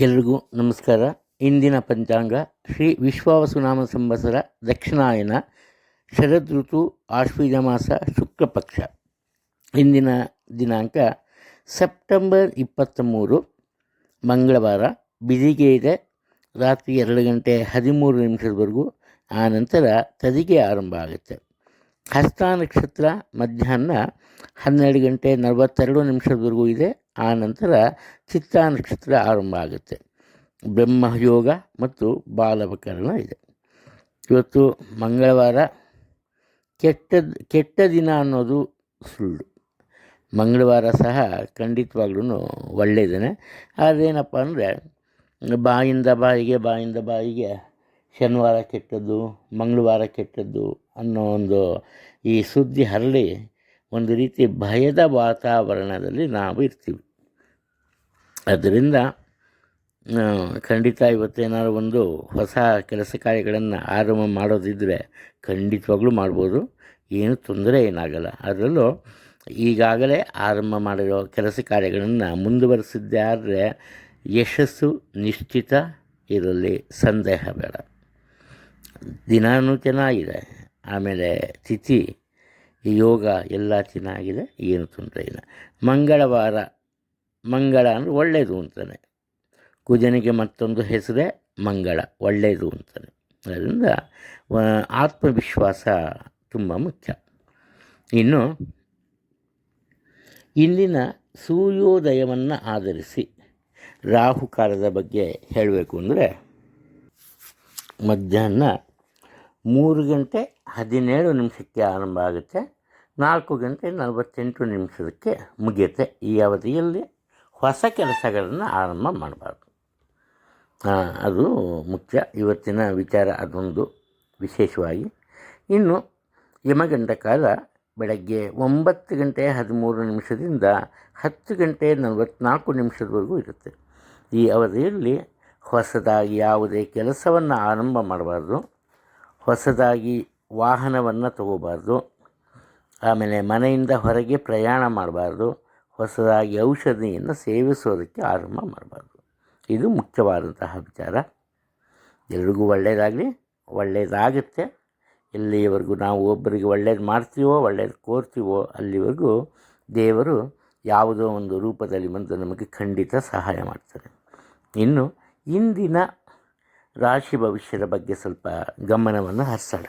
ಎಲ್ರಿಗೂ ನಮಸ್ಕಾರ. ಇಂದಿನ ಪಂಚಾಂಗ ಶ್ರೀ ವಿಶ್ವಾವಸುನಾಮ ಸಂವತ್ಸರ ದಕ್ಷಿಣಾಯನ ಶರದ್ ಋತು ಆಶ್ವೀಜ ಮಾಸ ಶುಕ್ಲ ಪಕ್ಷ. ಇಂದಿನ ದಿನಾಂಕ ಸೆಪ್ಟೆಂಬರ್ ಇಪ್ಪತ್ತ ಮೂರು ಮಂಗಳವಾರ ಬಿದಿಗೆ ಇದೆ. ರಾತ್ರಿ ಎರಡು ಗಂಟೆ ಹದಿಮೂರು ನಿಮಿಷದವರೆಗೂ ಆನಂತರ ತದಿಗೆ ಆರಂಭ ಆಗುತ್ತೆ. ಹಸ್ತ ನಕ್ಷತ್ರ ಮಧ್ಯಾಹ್ನ ಹನ್ನೆರಡು ಗಂಟೆ ನಲವತ್ತೆರಡು ನಿಮಿಷದವರೆಗೂ ಇದೆ. ಆ ನಂತರ ಚಿತ್ತಾ ನಕ್ಷತ್ರ ಆರಂಭ ಆಗುತ್ತೆ. ಬ್ರಹ್ಮಯೋಗ ಮತ್ತು ಬಾಲವಕರಣ ಇದೆ. ಇವತ್ತು ಮಂಗಳವಾರ ಕೆಟ್ಟ ಕೆಟ್ಟ ದಿನ ಅನ್ನೋದು ಸುಳ್ಳು. ಮಂಗಳವಾರ ಸಹ ಖಂಡಿತವಾಗ್ಲೂ ಒಳ್ಳೆಯದೇ ಅದೇನಪ್ಪ ಅಂದರೆ ಬಾಯಿಂದ ಬಾಯಿಗೆ ಬಾಯಿಂದ ಬಾಯಿಗೆ ಶನಿವಾರ ಕೆಟ್ಟದ್ದು, ಮಂಗಳವಾರ ಕೆಟ್ಟದ್ದು ಅನ್ನೋ ಒಂದು ಈ ಸುದ್ದಿ ಹರಳಿ ಒಂದು ರೀತಿ ಭಯದ ವಾತಾವರಣದಲ್ಲಿ ನಾವು ಇರ್ತೀವಿ. ಅದರಿಂದ ಖಂಡಿತ ಇವತ್ತೇನಾದ್ರು ಒಂದು ಹೊಸ ಕೆಲಸ ಕಾರ್ಯಗಳನ್ನು ಆರಂಭ ಮಾಡೋದಿದ್ದರೆ ಖಂಡಿತವಾಗ್ಲೂ ಮಾಡ್ಬೋದು. ಏನು ತೊಂದರೆ ಏನಾಗಲ್ಲ. ಅದರಲ್ಲೂ ಈಗಾಗಲೇ ಆರಂಭ ಮಾಡಿರೋ ಕೆಲಸ ಕಾರ್ಯಗಳನ್ನು ಮುಂದುವರಿಸಿದ್ದೇ ಆದರೆ ಯಶಸ್ಸು ನಿಶ್ಚಿತ ಇರಲಿ ಸಂದೇಹ ಬೇಡ. ದಿನಾನೂ ಚೆನ್ನಾಗಿದೆ ಆಮೇಲೆ ತಿಥಿ, ಯೋಗ ಎಲ್ಲ ಚೆನ್ನಾಗಿದೆ ಏನು ತೊಂದರೆ ಇಲ್ಲ. ಮಂಗಳವಾರ ಮಂಗಳ ಅಂದರೆ ಒಳ್ಳೆಯದು ಅಂತಾನೆ. ಕುಜನಿಗೆ ಮತ್ತೊಂದು ಹೆಸರೇ ಮಂಗಳ ಒಳ್ಳೆಯದು ಅಂತಾನೆ. ಅದರಿಂದ ಆತ್ಮವಿಶ್ವಾಸ ತುಂಬ ಮುಖ್ಯ. ಇನ್ನು ಇಂದಿನ ಸೂರ್ಯೋದಯವನ್ನು ಆಧರಿಸಿ ರಾಹುಕಾಲದ ಬಗ್ಗೆ ಹೇಳಬೇಕು ಅಂದರೆ ಮಧ್ಯಾಹ್ನ ಮೂರು ಗಂಟೆ ಹದಿನೇಳು ನಿಮಿಷಕ್ಕೆ ಆರಂಭ ಆಗುತ್ತೆ. ನಾಲ್ಕು ಗಂಟೆ ನಲವತ್ತೆಂಟು ನಿಮಿಷಕ್ಕೆ ಮುಗಿಯುತ್ತೆ. ಈ ಅವಧಿಯಲ್ಲಿ ಹೊಸ ಕೆಲಸಗಳನ್ನು ಆರಂಭ ಮಾಡಬಾರ್ದು. ಅದು ಮುಖ್ಯ. ಇವತ್ತಿನ ವಿಚಾರ ಅದೊಂದು ವಿಶೇಷವಾಗಿ. ಇನ್ನು ಯಮಗಂಡ ಕಾಲ ಬೆಳಗ್ಗೆ ಒಂಬತ್ತು ಗಂಟೆ ಹದಿಮೂರು ನಿಮಿಷದಿಂದ ಹತ್ತು ಗಂಟೆ ನಲವತ್ತ್ನಾಲ್ಕು ನಿಮಿಷದವರೆಗೂ ಇರುತ್ತೆ. ಈ ಅವಧಿಯಲ್ಲಿ ಹೊಸದಾಗಿ ಯಾವುದೇ ಕೆಲಸವನ್ನು ಆರಂಭ ಮಾಡಬಾರ್ದು. ಹೊಸದಾಗಿ ವಾಹನವನ್ನು ತಗೋಬಾರ್ದು. ಆಮೇಲೆ ಮನೆಯಿಂದ ಹೊರಗೆ ಪ್ರಯಾಣ ಮಾಡಬಾರ್ದು. ಹೊಸದಾಗಿ ಔಷಧಿಯನ್ನು ಸೇವಿಸೋದಕ್ಕೆ ಆರಂಭ ಮಾಡಬಾರ್ದು. ಇದು ಮುಖ್ಯವಾದಂತಹ ವಿಚಾರ. ಎಲ್ರಿಗೂ ಒಳ್ಳೆಯದಾಗಲಿ ಒಳ್ಳೆಯದಾಗುತ್ತೆ ಎಲ್ಲಿಯವರೆಗೂ ನಾವು ಒಬ್ಬರಿಗೆ ಒಳ್ಳೇದು ಮಾಡ್ತೀವೋ, ಒಳ್ಳೇದು ಕೋರ್ತೀವೋ, ಅಲ್ಲಿವರೆಗೂ ದೇವರು ಯಾವುದೋ ಒಂದು ರೂಪದಲ್ಲಿ ಬಂದು ನಮಗೆ ಖಂಡಿತ ಸಹಾಯ ಮಾಡ್ತಾರೆ. ಇನ್ನು ಇಂದಿನ ರಾಶಿ ಭವಿಷ್ಯದ ಬಗ್ಗೆ ಸ್ವಲ್ಪ ಗಮನವನ್ನು ಹರಿಸೋಣ.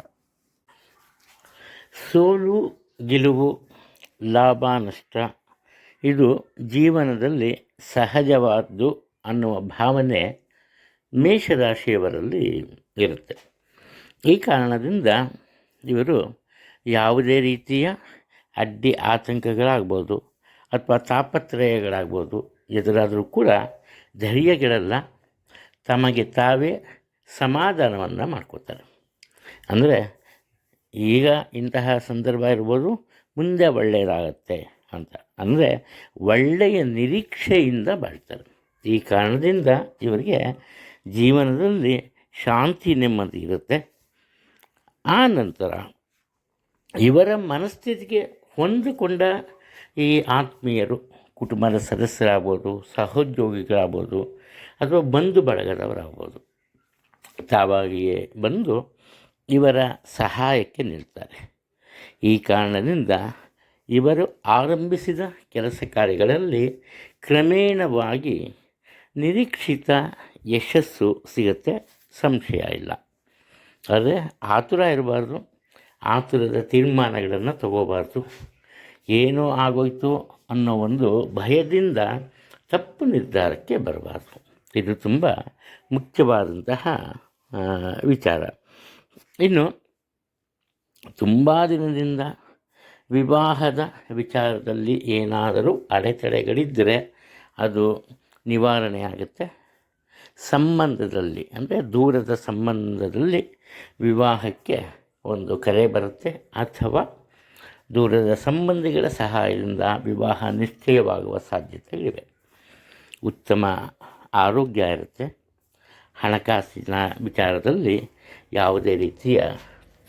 ಸೋಲು, ಗೆಲುವು, ಲಾಭ, ನಷ್ಟ ಇದು ಜೀವನದಲ್ಲಿ ಸಹಜವಾದ್ದು ಅನ್ನುವ ಭಾವನೆ ಮೇಷರಾಶಿಯವರಲ್ಲಿ ಇರುತ್ತೆ. ಈ ಕಾರಣದಿಂದ ಇವರು ಯಾವುದೇ ರೀತಿಯ ಅಡ್ಡಿ ಆತಂಕಗಳಾಗ್ಬೋದು ಅಥವಾ ತಾಪತ್ರಯಗಳಾಗ್ಬೋದು, ಎದುರಾದರೂ ಕೂಡ ಧೈರ್ಯಗಳೆಲ್ಲ, ತಮಗೆ ತಾವೇ ಸಮಾಧಾನವನ್ನು ಮಾಡ್ಕೋತಾರೆ ಅಂದರೆ ಈಗ ಇಂತಹ ಸಂದರ್ಭ ಇರ್ಬೋದು, ಮುಂದೆ ಒಳ್ಳೆಯದಾಗತ್ತೆ. ಅಂತ. ಅಂದರೆ ಒಳ್ಳೆಯ ನಿರೀಕ್ಷೆಯಿಂದ ಬಾಳ್ತಾರೆ. ಈ ಕಾರಣದಿಂದ ಇವರಿಗೆ ಜೀವನದಲ್ಲಿ ಶಾಂತಿ ನೆಮ್ಮದಿ ಇರುತ್ತೆ. ಆ ನಂತರ ಇವರ ಮನಸ್ಥಿತಿಗೆ ಹೊಂದಿಕೊಂಡ ಈ ಆತ್ಮೀಯರು, ಕುಟುಂಬದ ಸದಸ್ಯರಾಗ್ಬೋದು, ಸಹೋದ್ಯೋಗಿಗಳಾಗ್ಬೋದು, ಅಥವಾ ಬಂಧು ಬಳಗದವರಾಗ್ಬೋದು, ತಾವಾಗಿಯೇ ಬಂದು ಇವರ ಸಹಾಯಕ್ಕೆ ನಿಲ್ತಾರೆ. ಈ ಕಾರಣದಿಂದ ಇವರು ಆರಂಭಿಸಿದ ಕೆಲಸ ಕಾರ್ಯಗಳಲ್ಲಿ ಕ್ರಮೇಣವಾಗಿ ನಿರೀಕ್ಷಿತ ಯಶಸ್ಸು ಸಿಗುತ್ತೆ, ಸಂಶಯ ಇಲ್ಲ. ಆದರೆ ಆತುರ ಇರಬಾರ್ದು, ಆತುರದ ತೀರ್ಮಾನಗಳನ್ನು ತಗೋಬಾರ್ದು. ಏನೋ ಆಗೋಯ್ತು ಅನ್ನೋ ಒಂದು ಭಯದಿಂದ ತಪ್ಪು ನಿರ್ಧಾರಕ್ಕೆ ಬರಬಾರ್ದು. ಇದು ತುಂಬ ಮುಖ್ಯವಾದಂತಹ ವಿಚಾರ. ಇನ್ನು ತುಂಬ ದಿನದಿಂದ ವಿವಾಹದ ವಿಚಾರದಲ್ಲಿ ಏನಾದರೂ ಅಡೆತಡೆಗಳಿದ್ದರೆ ಅದು ನಿವಾರಣೆ ಆಗುತ್ತೆ. ಸಂಬಂಧದಲ್ಲಿ, ಅಂದರೆ ದೂರದ ಸಂಬಂಧದಲ್ಲಿ ವಿವಾಹಕ್ಕೆ ಒಂದು ಕರೆ ಬರುತ್ತೆ. ಅಥವಾ ದೂರದ ಸಂಬಂಧಿಗಳ ಸಹಾಯದಿಂದ ವಿವಾಹ ನಿಶ್ಚಯವಾಗುವ ಸಾಧ್ಯತೆಗಳಿವೆ. ಉತ್ತಮ ಆರೋಗ್ಯ ಇರುತ್ತೆ. ಹಣಕಾಸಿನ ವಿಚಾರದಲ್ಲಿ ಯಾವುದೇ ರೀತಿಯ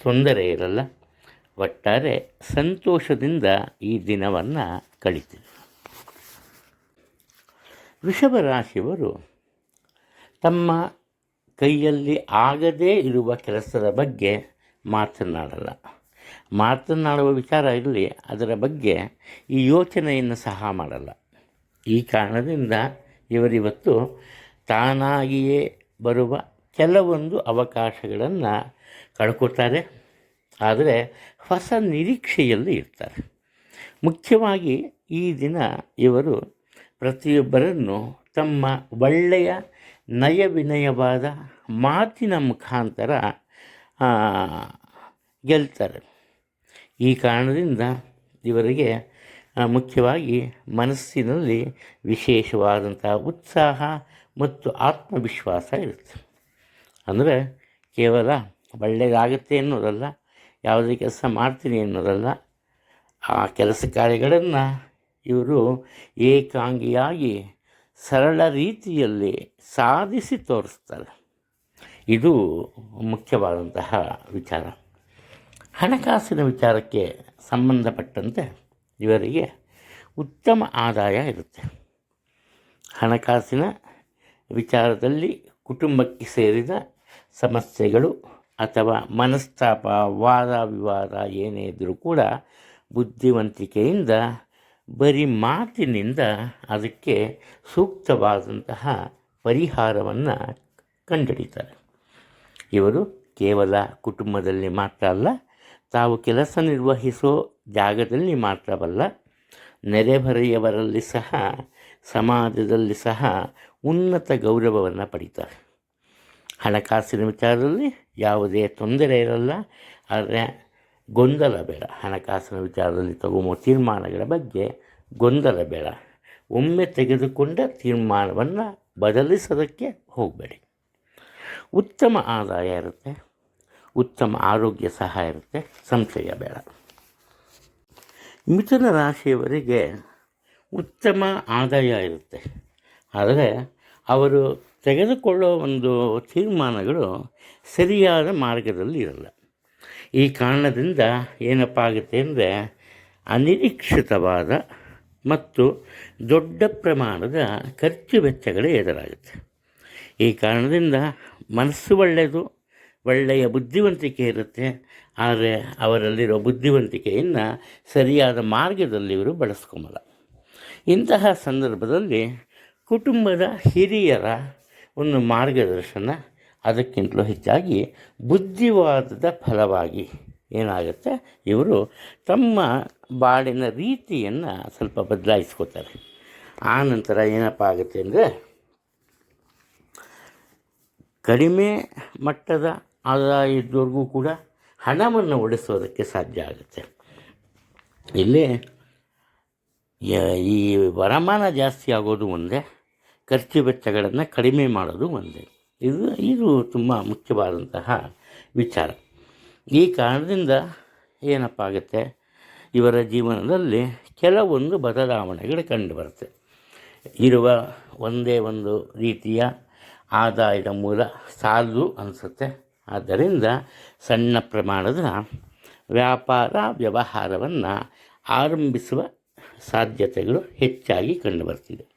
ತೊಂದರೆ ಇರಲ್ಲ. ಒಟ್ಟಾರೆ ಸಂತೋಷದಿಂದ ಈ ದಿನವನ್ನು ಕಳಿತೀವಿ. ವೃಷಭ ರಾಶಿಯವರು ತಮ್ಮ ಕೈಯಲ್ಲಿ ಆಗದೇ ಇರುವ ಕೆಲಸದ ಬಗ್ಗೆ ಮಾತನಾಡಲ್ಲ. ಮಾತನಾಡುವ ವಿಚಾರ ಇರಲಿ, ಅದರ ಬಗ್ಗೆ ಈ ಯೋಚನೆಯನ್ನು ಸಹ ಮಾಡಲ್ಲ. ಈ ಕಾರಣದಿಂದ ಇವರಿವತ್ತು ತಾನಾಗಿಯೇ ಬರುವ ಕೆಲವೊಂದು ಅವಕಾಶಗಳನ್ನು ಕಳ್ಕೊತಾರೆ. ಆದರೆ ಹೊಸ ನಿರೀಕ್ಷೆಯಲ್ಲಿ ಇರ್ತಾರೆ. ಮುಖ್ಯವಾಗಿ ಈ ದಿನ ಇವರು ಪ್ರತಿಯೊಬ್ಬರನ್ನು ತಮ್ಮ ಒಳ್ಳೆಯ ನಯವಿನಯವಾದ ಮಾತಿನ ಮುಖಾಂತರ ಗೆಲ್ತಾರೆ. ಈ ಕಾರಣದಿಂದ ಇವರಿಗೆ ಮುಖ್ಯವಾಗಿ ಮನಸ್ಸಿನಲ್ಲಿ ವಿಶೇಷವಾದಂಥ ಉತ್ಸಾಹ ಮತ್ತು ಆತ್ಮವಿಶ್ವಾಸ ಇರುತ್ತೆ. ಅಂದರೆ ಕೇವಲ ಒಳ್ಳೆಯದಾಗುತ್ತೆ ಅನ್ನೋದಲ್ಲ ಯಾವುದೇ ಕೆಲಸ ಮಾಡ್ತೀನಿ ಅನ್ನೋದಲ್ಲ, ಆ ಕೆಲಸ ಕಾರ್ಯಗಳನ್ನು ಇವರು ಏಕಾಂಗಿಯಾಗಿ ಸರಳ ರೀತಿಯಲ್ಲಿ ಸಾಧಿಸಿ ತೋರಿಸ್ತಾರೆ. ಇದು ಮುಖ್ಯವಾದಂತಹ ವಿಚಾರ. ಹಣಕಾಸಿನ ವಿಚಾರಕ್ಕೆ ಸಂಬಂಧಪಟ್ಟಂತೆ ಇವರಿಗೆ ಉತ್ತಮ ಆದಾಯ ಇರುತ್ತೆ. ಹಣಕಾಸಿನ ವಿಚಾರದಲ್ಲಿ ಕುಟುಂಬಕ್ಕೆ ಸೇರಿದ ಸಮಸ್ಯೆಗಳು ಅಥವಾ ಮನಸ್ತಾಪ, ವಾದ ವಿವಾದ ಏನೇ ಇದ್ದರೂ ಕೂಡ ಬುದ್ಧಿವಂತಿಕೆಯಿಂದ ಬರೀ ಮಾತಿನಿಂದ ಅದಕ್ಕೆ ಸೂಕ್ತವಾದಂತಹ ಪರಿಹಾರವನ್ನು ಕಂಡುಹಿಡಿತಾರೆ. ಇವರು ಕೇವಲ ಕುಟುಂಬದಲ್ಲಿ ಮಾತ್ರ ಅಲ್ಲ, ತಾವು ಕೆಲಸ ನಿರ್ವಹಿಸೋ ಜಾಗದಲ್ಲಿ ಮಾತ್ರವಲ್ಲ, ನೆರೆಹೊರೆಯವರಲ್ಲಿ ಸಹ, ಸಮಾಜದಲ್ಲಿ ಸಹ ಉನ್ನತ ಗೌರವವನ್ನು ಪಡಿತಾರೆ. ಹಣಕಾಸಿನ ವಿಚಾರದಲ್ಲಿ ಯಾವುದೇ ತೊಂದರೆ ಇರಲ್ಲ. ಆದರೆ ಗೊಂದಲ ಬೇಡ. ಹಣಕಾಸಿನ ವಿಚಾರದಲ್ಲಿ ತಗೊಂಬೋ ತೀರ್ಮಾನಗಳ ಬಗ್ಗೆ ಗೊಂದಲ ಬೇಡ. ಒಮ್ಮೆ ತೆಗೆದುಕೊಂಡ ತೀರ್ಮಾನವನ್ನು ಬದಲಿಸೋದಕ್ಕೆ ಹೋಗಬೇಡಿ. ಉತ್ತಮ ಆದಾಯ ಇರುತ್ತೆ. ಉತ್ತಮ ಆರೋಗ್ಯ ಸಹ ಇರುತ್ತೆ. ಸಂಶಯ ಬೇಡ. ಮಿಥುನ ರಾಶಿಯವರಿಗೆ ಉತ್ತಮ ಆದಾಯ ಇರುತ್ತೆ. ಆದರೆ ಅವರು ತೆಗೆದುಕೊಳ್ಳೋ ಒಂದು ತೀರ್ಮಾನಗಳು ಸರಿಯಾದ ಮಾರ್ಗದಲ್ಲಿ ಇರಲ್ಲ. ಈ ಕಾರಣದಿಂದ ಏನಪ್ಪ ಆಗುತ್ತೆ ಅಂದರೆ ಅನಿರೀಕ್ಷಿತವಾದ ಮತ್ತು ದೊಡ್ಡ ಪ್ರಮಾಣದ ಖರ್ಚು ವೆಚ್ಚಗಳೇ ಎದುರಾಗುತ್ತೆ. ಈ ಕಾರಣದಿಂದ ಮನಸ್ಸು ಒಳ್ಳೆಯದು, ಒಳ್ಳೆಯ ಬುದ್ಧಿವಂತಿಕೆ ಇರುತ್ತೆ. ಆದರೆ ಅವರಲ್ಲಿರೋ ಬುದ್ಧಿವಂತಿಕೆಯನ್ನು ಸರಿಯಾದ ಮಾರ್ಗದಲ್ಲಿ ಇವರು ಬಳಸ್ಕೊಂಬಲ್ಲ ಇಂತಹ ಸಂದರ್ಭದಲ್ಲಿ ಕುಟುಂಬದ ಹಿರಿಯರ ಒಂದು ಮಾರ್ಗದರ್ಶನ ಅದಕ್ಕಿಂತಲೂ ಹೆಚ್ಚಾಗಿ ಬುದ್ಧಿವಾದದ ಫಲವಾಗಿ ಏನಾಗುತ್ತೆ? ಇವರು ತಮ್ಮ ಬಾಳಿನ ರೀತಿಯನ್ನು ಸ್ವಲ್ಪ ಬದಲಾಯಿಸ್ಕೋತಾರೆ. ಆ ನಂತರ ಏನಪ್ಪ ಆಗುತ್ತೆ ಅಂದರೆ, ಕಡಿಮೆ ಮಟ್ಟದ ಆದಾಯ ಇದ್ದವ್ರಿಗೂ ಕೂಡ ಹಣವನ್ನು ಉಳಿಸೋದಕ್ಕೆ ಸಾಧ್ಯ ಆಗುತ್ತೆ. ಇಲ್ಲಿ, ಈ ವರಮಾನ ಜಾಸ್ತಿ ಆಗೋದು ಒಂದೇ ಖರ್ಚು ವೆಚ್ಚಗಳನ್ನು ಕಡಿಮೆ ಮಾಡೋದು ಒಂದೇ. ಇದು ಇದು ತುಂಬ ಮುಖ್ಯವಾದಂತಹ ವಿಚಾರ. ಈ ಕಾರಣದಿಂದ ಏನಪ್ಪ ಆಗುತ್ತೆ? ಇವರ ಜೀವನದಲ್ಲಿ ಕೆಲವೊಂದು ಬದಲಾವಣೆಗಳು ಕಂಡುಬರುತ್ತೆ ಇರುವ ಒಂದೇ ಒಂದು ರೀತಿಯ ಆದಾಯದ ಮೂಲ ಸಾಲದು ಅನಿಸುತ್ತೆ. ಆದ್ದರಿಂದ ಸಣ್ಣ ಪ್ರಮಾಣದ ವ್ಯಾಪಾರ ವ್ಯವಹಾರವನ್ನು ಆರಂಭಿಸುವ ಸಾಧ್ಯತೆಗಳು ಹೆಚ್ಚಾಗಿ ಕಂಡುಬರ್ತಿದೆ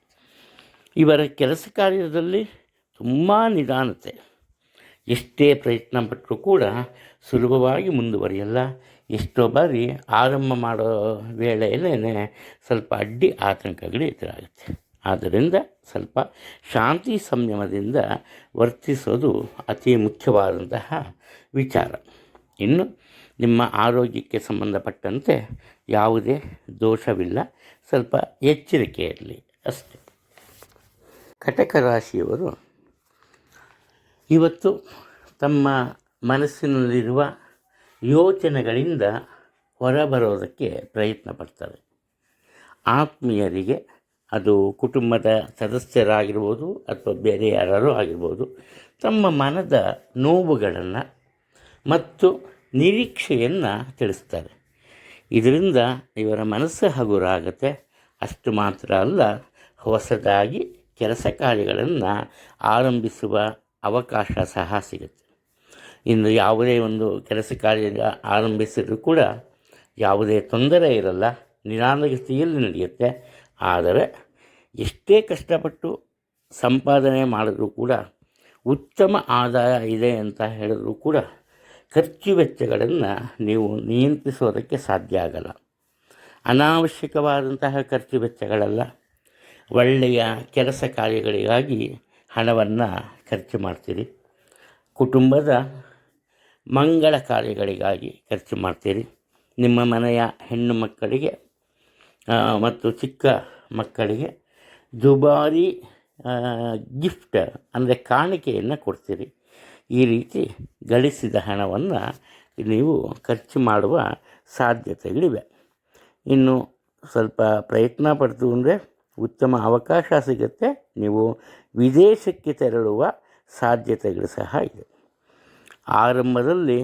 ಇವರ ಕೆಲಸ ಕಾರ್ಯದಲ್ಲಿ ತುಂಬ ನಿಧಾನತೆ. ಎಷ್ಟೇ ಪ್ರಯತ್ನ ಪಟ್ಟರೂ ಕೂಡ ಸುಲಭವಾಗಿ ಮುಂದುವರಿಯಲ್ಲ. ಎಷ್ಟೋ ಬಾರಿ ಆರಂಭ ಮಾಡೋ ವೇಳೆಯಲ್ಲೇ ಸ್ವಲ್ಪ ಅಡ್ಡಿ ಆತಂಕಗಳು ಎದುರಾಗುತ್ತೆ. ಆದ್ದರಿಂದ ಸ್ವಲ್ಪ ಶಾಂತಿ ಸಂಯಮದಿಂದ ವರ್ತಿಸೋದು ಅತಿ ಮುಖ್ಯವಾದಂತಹ ವಿಚಾರ. ಇನ್ನು ನಿಮ್ಮ ಆರೋಗ್ಯಕ್ಕೆ ಸಂಬಂಧಪಟ್ಟಂತೆ ಯಾವುದೇ ದೋಷವಿಲ್ಲ. ಸ್ವಲ್ಪ ಎಚ್ಚರಿಕೆ ಇರಲಿ ಅಷ್ಟೆ. ಕಟಕ ರಾಶಿಯವರು ಇವತ್ತು ತಮ್ಮ ಮನಸ್ಸಿನಲ್ಲಿರುವ ಯೋಚನೆಗಳಿಂದ ಹೊರಬರೋದಕ್ಕೆ ಪ್ರಯತ್ನ ಪಡ್ತಾರೆ. ಆತ್ಮೀಯರಿಗೆ ಅದು ಕುಟುಂಬದ ಸದಸ್ಯರಾಗಿರ್ಬೋದು ಅಥವಾ ಬೇರೆ ಯಾರು ಆಗಿರ್ಬೋದು, ತಮ್ಮ ಮನದ ನೋವುಗಳನ್ನು ಮತ್ತು ನಿರೀಕ್ಷೆಯನ್ನು ತಿಳಿಸ್ತಾರೆ. ಇದರಿಂದ ಇವರ ಮನಸ್ಸು ಹಗುರಾಗುತ್ತೆ. ಅಷ್ಟು ಮಾತ್ರ ಅಲ್ಲ, ಹೊಸದಾಗಿ ಕೆಲಸ ಕಾರ್ಯಗಳನ್ನು ಆರಂಭಿಸುವ ಅವಕಾಶ ಸಹ ಸಿಗುತ್ತೆ. ಇನ್ನು ಯಾವುದೇ ಒಂದು ಕೆಲಸ ಕಾರ್ಯ ಆರಂಭಿಸಿದರೂ ಕೂಡ ಯಾವುದೇ ತೊಂದರೆ ಇರಲ್ಲ ನಿಧಾನಗತಿಯಲ್ಲಿ ನಡೆಯುತ್ತೆ. ಆದರೆ ಎಷ್ಟೇ ಕಷ್ಟಪಟ್ಟು ಸಂಪಾದನೆ ಮಾಡಿದ್ರೂ ಕೂಡ ಉತ್ತಮ ಆದಾಯ ಇದೆ ಅಂತ ಹೇಳಿದ್ರೂ ಕೂಡ ಖರ್ಚು ವೆಚ್ಚಗಳನ್ನು ನೀವು ನಿಯಂತ್ರಿಸೋದಕ್ಕೆ ಸಾಧ್ಯ ಆಗಲ್ಲ. ಅನಾವಶ್ಯಕವಾದಂತಹ ಖರ್ಚು ವೆಚ್ಚಗಳಲ್ಲ. ಒಳ್ಳೆಯ ಕೆಲಸ ಕಾರ್ಯಗಳಿಗಾಗಿ ಹಣವನ್ನು ಖರ್ಚು ಮಾಡ್ತೀರಿ. ಕುಟುಂಬದ ಮಂಗಳ ಕಾರ್ಯಗಳಿಗಾಗಿ ಖರ್ಚು ಮಾಡ್ತೀರಿ. ನಿಮ್ಮ ಮನೆಯ ಹೆಣ್ಣು ಮಕ್ಕಳಿಗೆ ಮತ್ತು ಚಿಕ್ಕ ಮಕ್ಕಳಿಗೆ ದುಬಾರಿ ಗಿಫ್ಟ್ ಅಂದರೆ ಕಾಣಿಕೆಯನ್ನು ಕೊಡ್ತೀರಿ. ಈ ರೀತಿ ಗಳಿಸಿದ ಹಣವನ್ನು ನೀವು ಖರ್ಚು ಮಾಡುವ ಸಾಧ್ಯತೆಗಳಿವೆ. ಇನ್ನು ಸ್ವಲ್ಪ ಪ್ರಯತ್ನ ಪಡ್ತು ಅಂದರೆ ಉತ್ತಮ ಅವಕಾಶ ಸಿಗುತ್ತೆ. ನೀವು ವಿದೇಶಕ್ಕೆ ತೆರಳುವ ಸಾಧ್ಯತೆಗಳು ಸಹ ಇದೆ. ಆರಂಭದಲ್ಲಿ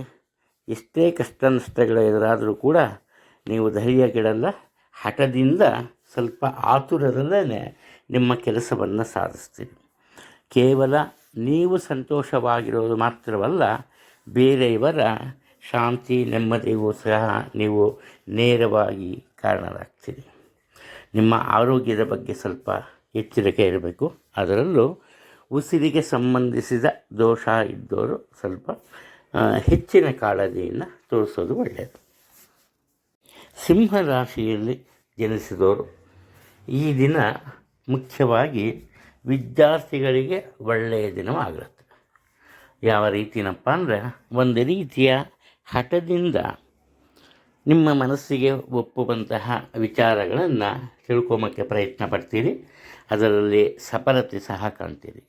ಎಷ್ಟೇ ಕಷ್ಟ ನಷ್ಟಗಳು ಎದುರಾದರೂ ಕೂಡ ನೀವು ಧೈರ್ಯಗೆಡಲ್ಲ ಹಠದಿಂದ ಸ್ವಲ್ಪ ಆತುರದಲ್ಲೇ ನಿಮ್ಮ ಕೆಲಸವನ್ನು ಸಾಧಿಸ್ತೀರಿ. ಕೇವಲ ನೀವು ಸಂತೋಷವಾಗಿರೋದು ಮಾತ್ರವಲ್ಲ, ಬೇರೆಯವರ ಶಾಂತಿ ನೆಮ್ಮದಿಗೂ ಸಹ ನೀವು ನೇರವಾಗಿ ಕಾರಣರಾಗ್ತೀರಿ. ನಿಮ್ಮ ಆರೋಗ್ಯದ ಬಗ್ಗೆ ಸ್ವಲ್ಪ ಎಚ್ಚರಿಕೆ ಇರಬೇಕು. ಅದರಲ್ಲೂ ಉಸಿರಿಗೆ ಸಂಬಂಧಿಸಿದ ದೋಷ ಇದ್ದವರು ಸ್ವಲ್ಪ ಹೆಚ್ಚಿನ ಕಾಳಜಿಯನ್ನು ತೋರಿಸೋದು ಒಳ್ಳೆಯದು ಸಿಂಹ ರಾಶಿಯಲ್ಲಿ ಜನಿಸಿದವರು ಈ ದಿನ ಮುಖ್ಯವಾಗಿ ವಿದ್ಯಾರ್ಥಿಗಳಿಗೆ ಒಳ್ಳೆಯ ದಿನವಾಗಿರುತ್ತೆ ಯಾವ ರೀತಿನಪ್ಪ ಅಂದರೆ, ಒಂದು ರೀತಿಯ ಹಠದಿಂದ ನಿಮ್ಮ ಮನಸ್ಸಿಗೆ ಒಪ್ಪುವಂತಹ ವಿಚಾರಗಳನ್ನು ತಿಳ್ಕೊಂಬಕ್ಕೆ ಪ್ರಯತ್ನ ಪಡ್ತೀರಿ. ಅದರಲ್ಲಿ ಸಫಲತೆ ಸಹ ಕಾಣ್ತೀರಿ.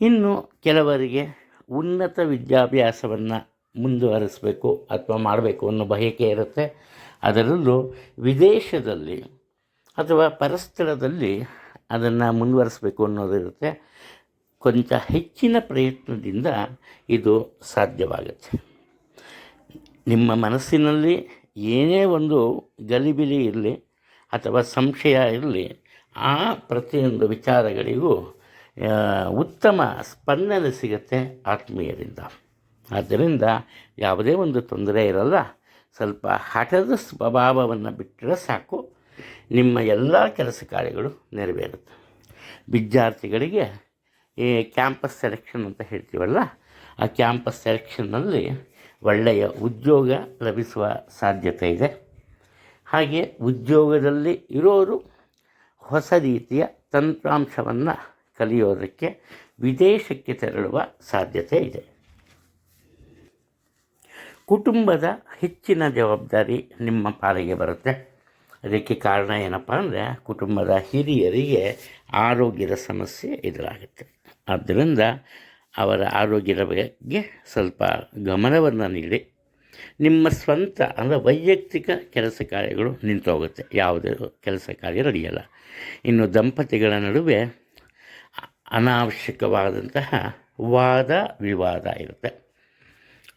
ಇನ್ನು ಕೆಲವರಿಗೆ ಉನ್ನತ ವಿದ್ಯಾಭ್ಯಾಸವನ್ನು ಮುಂದುವರಿಸಬೇಕು ಅಥವಾ ಮಾಡಬೇಕು ಅನ್ನೋ ಬಯಕೆ ಇರುತ್ತೆ. ಅದರಲ್ಲೂ ವಿದೇಶದಲ್ಲಿ ಅಥವಾ ಪರಸ್ಥಳದಲ್ಲಿ ಅದನ್ನು ಮುಂದುವರಿಸಬೇಕು ಅನ್ನೋದಿರುತ್ತೆ ಕೊಂಚ ಹೆಚ್ಚಿನ ಪ್ರಯತ್ನದಿಂದ ಇದು ಸಾಧ್ಯವಾಗುತ್ತೆ. ನಿಮ್ಮ ಮನಸ್ಸಿನಲ್ಲಿ ಏನೇ ಒಂದು ಗಲಿಬಿಲಿ ಇರಲಿ ಅಥವಾ ಸಂಶಯ ಇರಲಿ, ಆ ಪ್ರತಿಯೊಂದು ವಿಚಾರಗಳಿಗೂ ಉತ್ತಮ ಸ್ಪಂದನೆ ಸಿಗುತ್ತೆ ಆತ್ಮೀಯರಿಂದ. ಆದ್ದರಿಂದ ಯಾವುದೇ ಒಂದು ತೊಂದರೆ ಇರಲ್ಲ. ಸ್ವಲ್ಪ ಹಠದ ಸ್ವಭಾವವನ್ನು ಬಿಟ್ಟರೆ ಸಾಕು. ನಿಮ್ಮ ಎಲ್ಲ ಕೆಲಸ ಕಾರ್ಯಗಳು ನೆರವೇರುತ್ತೆ. ವಿದ್ಯಾರ್ಥಿಗಳಿಗೆ ಈ ಕ್ಯಾಂಪಸ್ ಸೆಲೆಕ್ಷನ್ ಅಂತ ಹೇಳ್ತೀವಲ್ಲ, ಆ ಕ್ಯಾಂಪಸ್ ಸೆಲೆಕ್ಷನ್ನಲ್ಲಿ ಒಳ್ಳೆಯ ಉದ್ಯೋಗ ಲಭಿಸುವ ಸಾಧ್ಯತೆ ಇದೆ. ಹಾಗೆ ಉದ್ಯೋಗದಲ್ಲಿ ಇರೋರು ಹೊಸ ರೀತಿಯ ತಂತ್ರಾಂಶವನ್ನು ಕಲಿಯೋದಕ್ಕೆ ವಿದೇಶಕ್ಕೆ ತೆರಳುವ ಸಾಧ್ಯತೆ ಇದೆ. ಕುಟುಂಬದ ಹೆಚ್ಚಿನ ಜವಾಬ್ದಾರಿ ನಿಮ್ಮ ಪಾಲಿಗೆ ಬರುತ್ತೆ. ಅದಕ್ಕೆ ಕಾರಣ ಏನಪ್ಪ ಅಂದರೆ ಕುಟುಂಬದ ಹಿರಿಯರಿಗೆ ಆರೋಗ್ಯದ ಸಮಸ್ಯೆ ಎದುರಾಗುತ್ತೆ. ಆದ್ದರಿಂದ ಅವರ ಆರೋಗ್ಯದ ಬಗ್ಗೆ ಸ್ವಲ್ಪ ಗಮನವನ್ನು ನೀಡಿ. ನಿಮ್ಮ ಸ್ವಂತ ಅಂದರೆ ವೈಯಕ್ತಿಕ ಕೆಲಸ ಕಾರ್ಯಗಳು ನಿಂತೋಗುತ್ತೆ ಯಾವುದೇ ಕೆಲಸ ಕಾರ್ಯ ನಡೆಯಲ್ಲ. ಇನ್ನು ದಂಪತಿಗಳ ನಡುವೆ ಅನಾವಶ್ಯಕವಾದಂತಹ ವಾದ ವಿವಾದ ಇರುತ್ತೆ.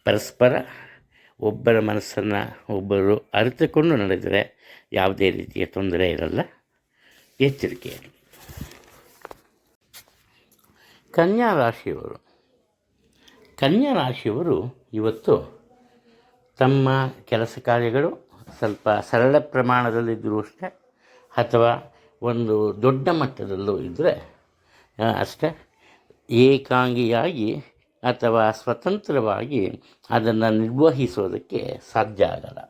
ಪರಸ್ಪರ ಒಬ್ಬರ ಮನಸ್ಸನ್ನು ಒಬ್ಬರು ಅರಿತುಕೊಂಡು ನಡೆದರೆ ಯಾವುದೇ ರೀತಿಯ ತೊಂದರೆ ಇರಲ್ಲ. ಎಚ್ಚರಿಕೆ ಇರಲಿ ಕನ್ಯಾ ರಾಶಿಯವರು ಕನ್ಯಾ ರಾಶಿಯವರು ಇವತ್ತು ತಮ್ಮ ಕೆಲಸ ಕಾರ್ಯಗಳು ಸ್ವಲ್ಪ ಸರಳ ಪ್ರಮಾಣದಲ್ಲಿದ್ದರೂ ಅಷ್ಟೇ, ಅಥವಾ ಒಂದು ದೊಡ್ಡ ಮಟ್ಟದಲ್ಲೂ ಇದ್ದರೆ ಅಷ್ಟೇ ಏಕಾಂಗಿಯಾಗಿ ಅಥವಾ ಸ್ವತಂತ್ರವಾಗಿ ಅದನ್ನು ನಿರ್ವಹಿಸೋದಕ್ಕೆ ಸಾಧ್ಯ ಆಗಲ್ಲ.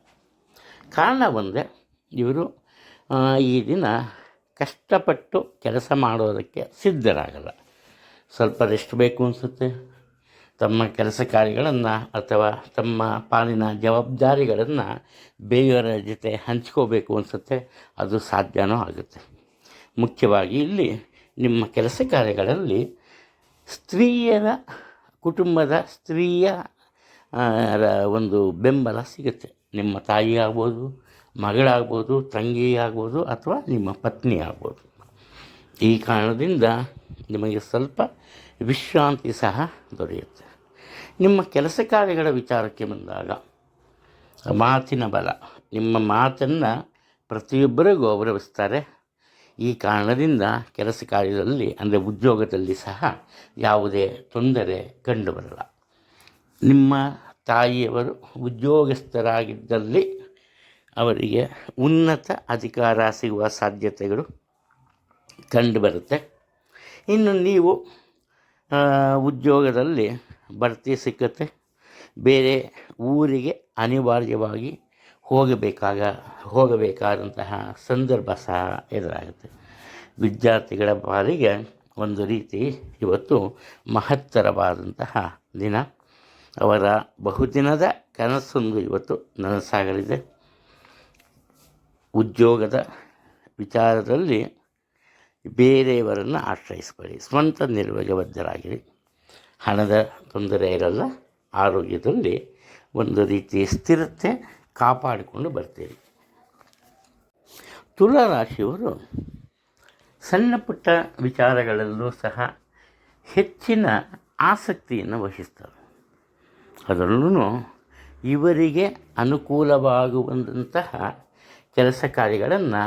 ಕಾರಣ ಒಂದೇ, ಇವರು ಈ ದಿನ ಕಷ್ಟಪಟ್ಟು ಕೆಲಸ ಮಾಡೋದಕ್ಕೆ ಸಿದ್ಧರಾಗಲ್ಲ. ಸ್ವಲ್ಪ ರೆಸ್ಟ್ ಬೇಕು ಅನಿಸುತ್ತೆ ತಮ್ಮ ಕೆಲಸ ಕಾರ್ಯಗಳನ್ನು ಅಥವಾ ತಮ್ಮ ಪಾಲಿನ ಜವಾಬ್ದಾರಿಗಳನ್ನು ಬೇರೆಯವರ ಜೊತೆ ಹಂಚ್ಕೋಬೇಕು ಅನಿಸುತ್ತೆ, ಅದು ಸಾಧ್ಯನೂ ಆಗುತ್ತೆ. ಮುಖ್ಯವಾಗಿ ಇಲ್ಲಿ ನಿಮ್ಮ ಕೆಲಸ ಕಾರ್ಯಗಳಲ್ಲಿ ಸ್ತ್ರೀಯರ, ಕುಟುಂಬದ ಸ್ತ್ರೀಯ ಒಂದು ಬೆಂಬಲ ಸಿಗುತ್ತೆ. ನಿಮ್ಮ ತಾಯಿ ಆಗ್ಬೋದು, ಮಗಳಾಗ್ಬೋದು, ತಂಗಿ ಆಗ್ಬೋದು, ಅಥವಾ ನಿಮ್ಮ ಪತ್ನಿ ಆಗ್ಬೋದು. ಈ ಕಾರಣದಿಂದ ನಿಮಗೆ ಸ್ವಲ್ಪ ವಿಶ್ರಾಂತಿ ಸಹ ದೊರೆಯುತ್ತೆ. ನಿಮ್ಮ ಕೆಲಸ ಕಾರ್ಯಗಳ ವಿಚಾರಕ್ಕೆ ಬಂದಾಗ, ಮಾತಿನ ಬಲ, ನಿಮ್ಮ ಮಾತನ್ನು ಪ್ರತಿಯೊಬ್ಬರೂ ಗೌರವಿಸ್ತಾರೆ. ಈ ಕಾರಣದಿಂದ ಕೆಲಸ ಕಾರ್ಯದಲ್ಲಿ, ಅಂದರೆ ಉದ್ಯೋಗದಲ್ಲಿ ಸಹ ಯಾವುದೇ ತೊಂದರೆ ಕಂಡುಬರಲ್ಲ. ನಿಮ್ಮ ತಾಯಿಯವರು ಉದ್ಯೋಗಸ್ಥರಾಗಿದ್ದಲ್ಲಿ ಅವರಿಗೆ ಉನ್ನತ ಅಧಿಕಾರ ಸಿಗುವ ಸಾಧ್ಯತೆಗಳು ಕಂಡುಬರುತ್ತೆ. ಇನ್ನು ನೀವು ಉದ್ಯೋಗದಲ್ಲಿ ಬಡ್ತಿ ಸಿಕ್ಕತ್ತೆ. ಬೇರೆ ಊರಿಗೆ ಅನಿವಾರ್ಯವಾಗಿ ಹೋಗಬೇಕಾಗ, ಹೋಗಬೇಕಾದಂತಹ ಸಂದರ್ಭ ಸಹ ಎದುರಾಗುತ್ತೆ. ವಿದ್ಯಾರ್ಥಿಗಳ ಪಾಲಿಗೆ ಒಂದು ರೀತಿ ಇವತ್ತು ಮಹತ್ತರವಾದಂತಹ ದಿನ. ಅವರ ಬಹುದಿನದ ಕನಸೊಂದು ಇವತ್ತು ನನಸಾಗಲಿದೆ. ಉದ್ಯೋಗದ ವಿಚಾರದಲ್ಲಿ ಬೇರೆಯವರನ್ನು ಆಶ್ರಯಿಸಿಕೊಳ್ಳಿ. ಸ್ವಂತ ನಿರ್ವಹಣೆಬದ್ಧರಾಗಿರಿ. ಹಣದ ತೊಂದರೆ ಇರಲ್ಲ ಆರೋಗ್ಯದಲ್ಲಿ ಒಂದು ರೀತಿ ಸ್ಥಿರತೆ ಕಾಪಾಡಿಕೊಂಡು ಬರ್ತೀರಿ ತುಲಾರಾಶಿಯವರು ಸಣ್ಣ ಪುಟ್ಟ ವಿಚಾರಗಳಲ್ಲೂ ಸಹ ಹೆಚ್ಚಿನ ಆಸಕ್ತಿಯನ್ನು ವಹಿಸ್ತಾರೆ. ಅದರಲ್ಲೂ ಇವರಿಗೆ ಅನುಕೂಲವಾಗುವಂತಹ ಕೆಲಸ ಕಾರ್ಯಗಳನ್ನು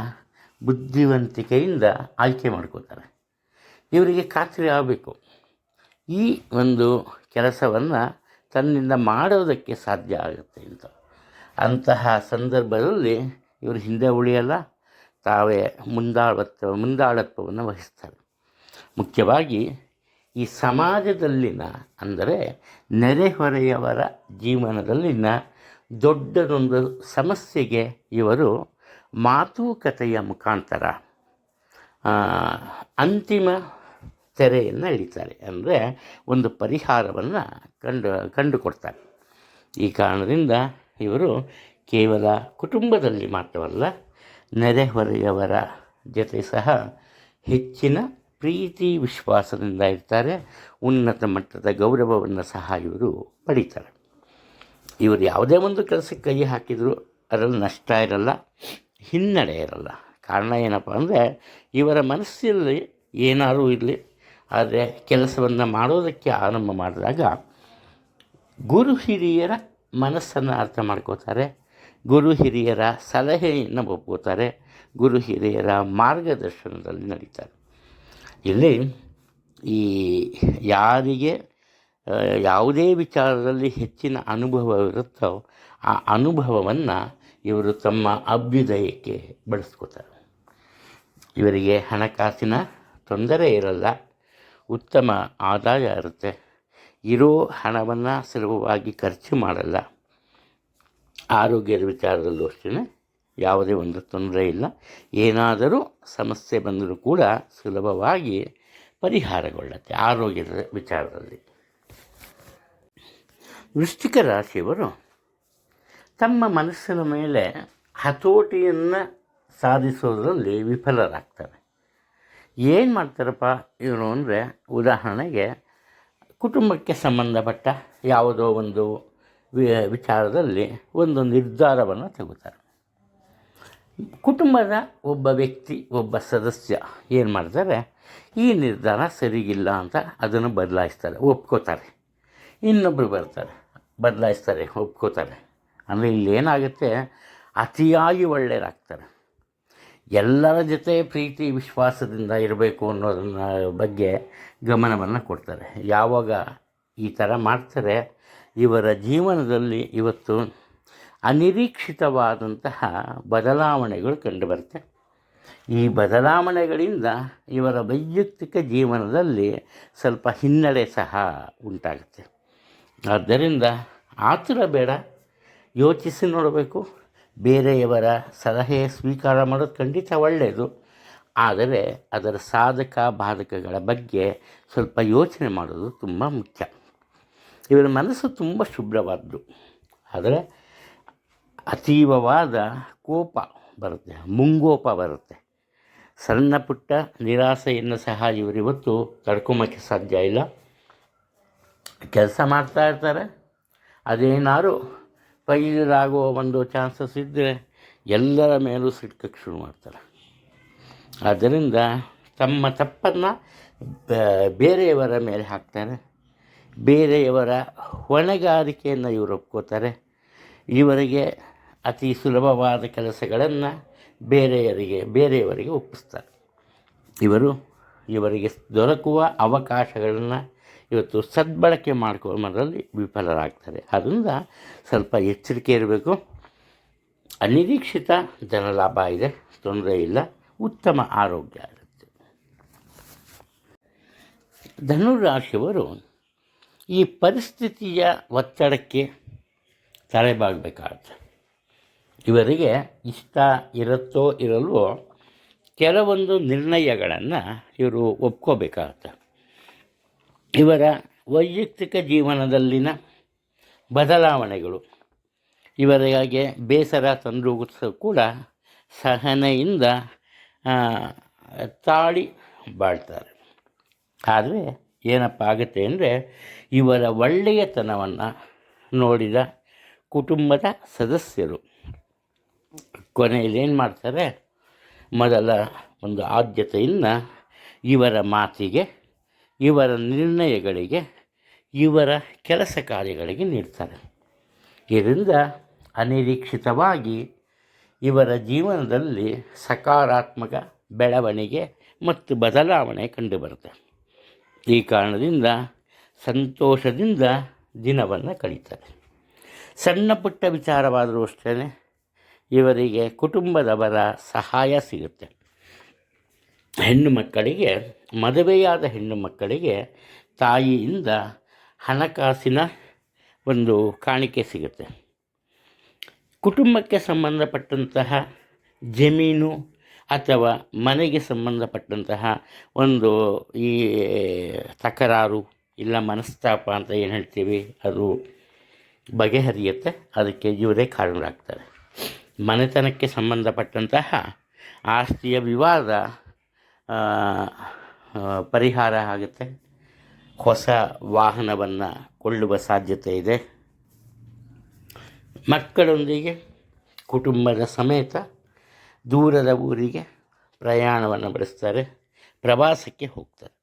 ಬುದ್ಧಿವಂತಿಕೆಯಿಂದ ಆಯ್ಕೆ ಮಾಡ್ಕೋತಾರೆ ಇವರಿಗೆ ಖಾತ್ರಿ ಆಗಬೇಕು. ಈ ಒಂದು ಕೆಲಸವನ್ನು ತನ್ನಿಂದ ಮಾಡೋದಕ್ಕೆ ಸಾಧ್ಯ ಆಗುತ್ತೆ ಅಂತ. ಅಂತಹ ಸಂದರ್ಭದಲ್ಲಿ ಇವರು ಹಿಂದೆ ಉಳಿಯಲ್ಲ, ತಾವೇ ಮುಂದಾಳತ್ವ, ಮುಂದಾಳತ್ವವನ್ನು ವಹಿಸ್ತಾರೆ. ಮುಖ್ಯವಾಗಿ ಈ ಸಮಾಜದಲ್ಲಿನ ಅಂದರೆ ನೆರೆಹೊರೆಯವರ ಜೀವನದಲ್ಲಿನ ದೊಡ್ಡದೊಂದು ಸಮಸ್ಯೆಗೆ ಇವರು ಮಾತುಕತೆಯ ಮುಖಾಂತರ ಅಂತಿಮ ತೆರೆಯನ್ನು ಎಳಿತಾರೆ ಅಂದರೆ ಒಂದು ಪರಿಹಾರವನ್ನು ಕಂಡು, ಕಂಡುಕೊಡ್ತಾರೆ. ಈ ಕಾರಣದಿಂದ ಇವರು ಕೇವಲ ಕುಟುಂಬದಲ್ಲಿ ಮಾತ್ರವಲ್ಲ, ನೆರೆಹೊರೆಯವರ ಜೊತೆ ಸಹ ಹೆಚ್ಚಿನ ಪ್ರೀತಿ ವಿಶ್ವಾಸದಿಂದ ಇರ್ತಾರೆ. ಉನ್ನತ ಮಟ್ಟದ ಗೌರವವನ್ನು ಸಹ ಇವರು ಪಡೀತಾರೆ. ಇವರು ಯಾವುದೇ ಒಂದು ಕೆಲಸಕ್ಕೆ ಕೈ ಹಾಕಿದರೂ ಅದರಲ್ಲಿ ನಷ್ಟ ಇರಲ್ಲ, ಹಿನ್ನಡೆ ಇರಲ್ಲ. ಕಾರಣ ಏನಪ್ಪ ಅಂದರೆ ಇವರ ಮನಸ್ಸಲ್ಲಿ ಏನಾದರೂ ಇರಲಿ ಆದರೆ ಕೆಲಸವನ್ನು ಮಾಡೋದಕ್ಕೆ ಆರಂಭ ಮಾಡಿದಾಗ ಗುರು ಹಿರಿಯರ ಮನಸ್ಸನ್ನು ಅರ್ಥ ಮಾಡ್ಕೋತಾರೆ. ಗುರು ಹಿರಿಯರ ಸಲಹೆಯನ್ನು ಒಪ್ಕೋತಾರೆ. ಗುರು ಹಿರಿಯರ ಮಾರ್ಗದರ್ಶನದಲ್ಲಿ ನಡೀತಾರೆ. ಇಲ್ಲಿ ಈ ಯಾರಿಗೆ ಯಾವುದೇ ವಿಚಾರದಲ್ಲಿ ಹೆಚ್ಚಿನ ಅನುಭವವಿರುತ್ತೋ ಆ ಅನುಭವವನ್ನು ಇವರು ತಮ್ಮ ಅಭ್ಯುದಯಕ್ಕೆ ಬಳಸ್ಕೋತಾರೆ. ಇವರಿಗೆ ಹಣಕಾಸಿನ ತೊಂದರೆ ಇರಲ್ಲ. ಉತ್ತಮ ಆದಾಯ ಇರುತ್ತೆ. ಇರೋ ಹಣವನ್ನು ಸುಲಭವಾಗಿ ಖರ್ಚು ಮಾಡಲ್ಲ. ಆರೋಗ್ಯದ ವಿಚಾರದಲ್ಲೂ ಅಷ್ಟೇ ಯಾವುದೇ ಒಂದು ತೊಂದರೆ ಇಲ್ಲ. ಏನಾದರೂ ಸಮಸ್ಯೆ ಬಂದರೂ ಕೂಡ ಸುಲಭವಾಗಿ ಪರಿಹಾರಗೊಳ್ಳುತ್ತೆ ಆರೋಗ್ಯದ ವಿಚಾರದಲ್ಲಿ. ವೃಶ್ಚಿಕ ರಾಶಿಯವರು ತಮ್ಮ ಮನಸ್ಸಿನ ಮೇಲೆ ಹತೋಟಿಯನ್ನು ಸಾಧಿಸೋದರಲ್ಲಿ ವಿಫಲರಾಗ್ತಾರೆ. ಏನು ಮಾಡ್ತಾರಪ್ಪ ಇವರು ಅಂದರೆ ಉದಾಹರಣೆಗೆ ಕುಟುಂಬಕ್ಕೆ ಸಂಬಂಧಪಟ್ಟ ಯಾವುದೋ ಒಂದು ವಿಚಾರದಲ್ಲಿ ಒಂದು ನಿರ್ಧಾರವನ್ನು ತಗೋತಾರೆ. ಕುಟುಂಬದ ಒಬ್ಬ ವ್ಯಕ್ತಿ, ಒಬ್ಬ ಸದಸ್ಯ ಏನು ಮಾಡ್ತಾರೆ, ಈ ನಿರ್ಧಾರ ಸರಿಗಿಲ್ಲ ಅಂತ ಅದನ್ನು ಬದಲಾಯಿಸ್ತಾರೆ, ಒಪ್ಕೋತಾರೆ. ಇನ್ನೊಬ್ಬರು ಬರ್ತಾರೆ, ಬದಲಾಯಿಸ್ತಾರೆ, ಒಪ್ಕೋತಾರೆ. ಅಂದರೆ ಇಲ್ಲಿ ಏನಾಗುತ್ತೆ ಅತಿಯಾಗಿ ಒಳ್ಳೆಯರಾಗ್ತಾರೆ. ಎಲ್ಲರ ಜೊತೆ ಪ್ರೀತಿ, ವಿಶ್ವಾಸದಿಂದ ಇರಬೇಕು ಅನ್ನೋದನ್ನ ಬಗ್ಗೆ ಗಮನವನ್ನು ಕೊಡ್ತಾರೆ. ಯಾವಾಗ ಈ ಥರ ಮಾಡ್ತಾರೆ, ಇವರ ಜೀವನದಲ್ಲಿ ಇವತ್ತು ಅನಿರೀಕ್ಷಿತವಾದಂತಹ ಬದಲಾವಣೆಗಳು ಕಂಡುಬರುತ್ತೆ ಈ ಬದಲಾವಣೆಗಳಿಂದ ಇವರ ವೈಯಕ್ತಿಕ ಜೀವನದಲ್ಲಿ ಸ್ವಲ್ಪ ಹಿನ್ನಡೆ ಸಹ ಉಂಟಾಗುತ್ತೆ. ಆದ್ದರಿಂದ ಆತುರ ಬೇಡ, ಯೋಚಿಸಿ ನೋಡಬೇಕು ಬೇರೆಯವರ ಸಲಹೆ ಸ್ವೀಕಾರ ಮಾಡೋದು ಖಂಡಿತ ಒಳ್ಳೆಯದು. ಆದರೆ ಅದರ ಸಾಧಕ, ಬಾಧಕಗಳ ಬಗ್ಗೆ ಸ್ವಲ್ಪ ಯೋಚನೆ ಮಾಡೋದು ತುಂಬ ಮುಖ್ಯ. ಇವರ ಮನಸ್ಸು ತುಂಬ ಶುಭ್ರವಾದ್ದು. ಆದರೆ ಅತೀವವಾದ ಕೋಪ ಬರುತ್ತೆ, ಮುಂಗೋಪ ಬರುತ್ತೆ. ಸಣ್ಣ ಪುಟ್ಟ ನಿರಾಸೆಯನ್ನು ಸಹ ಇವರಿವತ್ತು ತಡ್ಕೊಂಬಕ್ಕೆ ಸಾಧ್ಯ ಇಲ್ಲ. ಕೆಲಸ ಮಾಡ್ತಾ ಇರ್ತಾರೆ. ಅದೇನಾದ್ರು ಫೈಲ್ ಆಗೋ ಒಂದು ಚಾನ್ಸಸ್ ಇದ್ದರೆ ಎಲ್ಲರ ಮೇಲೂ ಸಿಡ್ಕಕ್ಕೆ ಶುರು ಮಾಡ್ತಾರೆ. ಆದ್ದರಿಂದ ತಮ್ಮ ತಪ್ಪನ್ನು ಬೇರೆಯವರ ಮೇಲೆ ಹಾಕ್ತಾರೆ. ಬೇರೆಯವರ ಹೊಣೆಗಾರಿಕೆಯನ್ನು ಇವರು ಒಪ್ಕೋತಾರೆ. ಇವರಿಗೆ ಅತಿ ಸುಲಭವಾದ ಕೆಲಸಗಳನ್ನು ಬೇರೆಯವರಿಗೆ ಬೇರೆಯವರಿಗೆ ಒಪ್ಪಿಸ್ತಾರೆ. ಇವರು ಇವರಿಗೆ ದೊರಕುವ ಅವಕಾಶಗಳನ್ನು ಇವತ್ತು ಸದ್ಬಳಕೆ ಮಾಡ್ಕೊಳ್ಳೋದ್ರಲ್ಲಿ ವಿಫಲರಾಗ್ತಾರೆ. ಅದರಿಂದ ಸ್ವಲ್ಪ ಎಚ್ಚರಿಕೆ ಇರಬೇಕು. ಅನಿರೀಕ್ಷಿತ ಧನಲಾಭ ಇದೆ. ತೊಂದರೆ ಇಲ್ಲ. ಉತ್ತಮ ಆರೋಗ್ಯ ಆಗುತ್ತೆ ಧನುರಾಶಿಯವರು ಈ ಪರಿಸ್ಥಿತಿಯ ಒತ್ತಡಕ್ಕೆ ತಲೆಬಾಗಬೇಕಾಗತ್ತೆ. ಇವರಿಗೆ ಇಷ್ಟ ಇರುತ್ತೋ ಇರಲ್ವೋ ಕೆಲವೊಂದು ನಿರ್ಣಯಗಳನ್ನು ಇವರು ಒಪ್ಕೋಬೇಕಾಗತ್ತೆ. ಇವರ ವೈಯಕ್ತಿಕ ಜೀವನದಲ್ಲಿನ ಬದಲಾವಣೆಗಳು. ಇವರಿಗಾಗಿ ಬೇಸರ ತಂದು ಕೂಡ ಸಹನೆಯಿಂದ ತಾಳಿ ಬಾಳ್ತಾರೆ. ಆದರೆ ಏನಪ್ಪ ಆಗುತ್ತೆ ಅಂದರೆ ಇವರ ಒಳ್ಳೆಯತನವನ್ನು ನೋಡಿದ ಕುಟುಂಬದ ಸದಸ್ಯರು. ಕೊನೆಯಲ್ಲಿ ಏನು ಮಾಡ್ತಾರೆ? ಮೊದಲ ಒಂದು ಆದ್ಯತೆಯನ್ನು ಇವರ ಮಾತಿಗೆ ಇವರ ನಿರ್ಣಯಗಳಿಗೆ, ಇವರ ಕೆಲಸ ಕಾರ್ಯಗಳಿಗೆ ನೀಡ್ತಾರೆ. ಇದರಿಂದ ಅನಿರೀಕ್ಷಿತವಾಗಿ ಇವರ ಜೀವನದಲ್ಲಿ ಸಕಾರಾತ್ಮಕ ಬೆಳವಣಿಗೆ ಮತ್ತು ಬದಲಾವಣೆ ಕಂಡುಬರುತ್ತೆ. ಈ ಕಾರಣದಿಂದ ಸಂತೋಷದಿಂದ ದಿನವನ್ನು ಕಳೀತಾರೆ. ಸಣ್ಣ ಪುಟ್ಟ ವಿಚಾರವಾದರೂ ಅಷ್ಟೇ ಇವರಿಗೆ ಕುಟುಂಬದವರ ಸಹಾಯ ಸಿಗುತ್ತೆ. ಹೆಣ್ಣು ಮಕ್ಕಳಿಗೆ ಮದುವೆಯಾದ ಹೆಣ್ಣು ಮಕ್ಕಳಿಗೆ ತಾಯಿಯಿಂದ ಹಣಕಾಸಿನ ಒಂದು ಕಾಣಿಕೆ ಸಿಗುತ್ತೆ. ಕುಟುಂಬಕ್ಕೆ ಸಂಬಂಧಪಟ್ಟಂತಹ ಜಮೀನು ಅಥವಾ ಮನೆಗೆ ಸಂಬಂಧಪಟ್ಟಂತಹ ಒಂದು ಈ ತಕರಾರು ಇಲ್ಲ ಮನಸ್ತಾಪ ಅಂತ ಏನು ಹೇಳ್ತೀವಿ, ಅದು ಬಗೆಹರಿಯುತ್ತೆ. ಅದಕ್ಕೆ ಇವರೇ ಕಾರಣರಾಗ್ತಾರೆ. ಮನೆತನಕ್ಕೆ ಸಂಬಂಧಪಟ್ಟಂತಹ ಆಸ್ತಿಯ ವಿವಾದ ಪರಿಹಾರ ಆಗುತ್ತೆ. ಹೊಸ ವಾಹನವನ್ನು ಕೊಳ್ಳುವ ಸಾಧ್ಯತೆ ಇದೆ. ಮಕ್ಕಳೊಂದಿಗೆ, ಕುಟುಂಬದ ಸಮೇತ ದೂರದ ಊರಿಗೆ ಪ್ರಯಾಣವನ್ನು ಬೆಳೆಸ್ತಾರೆ ಪ್ರವಾಸಕ್ಕೆ ಹೋಗ್ತಾರೆ.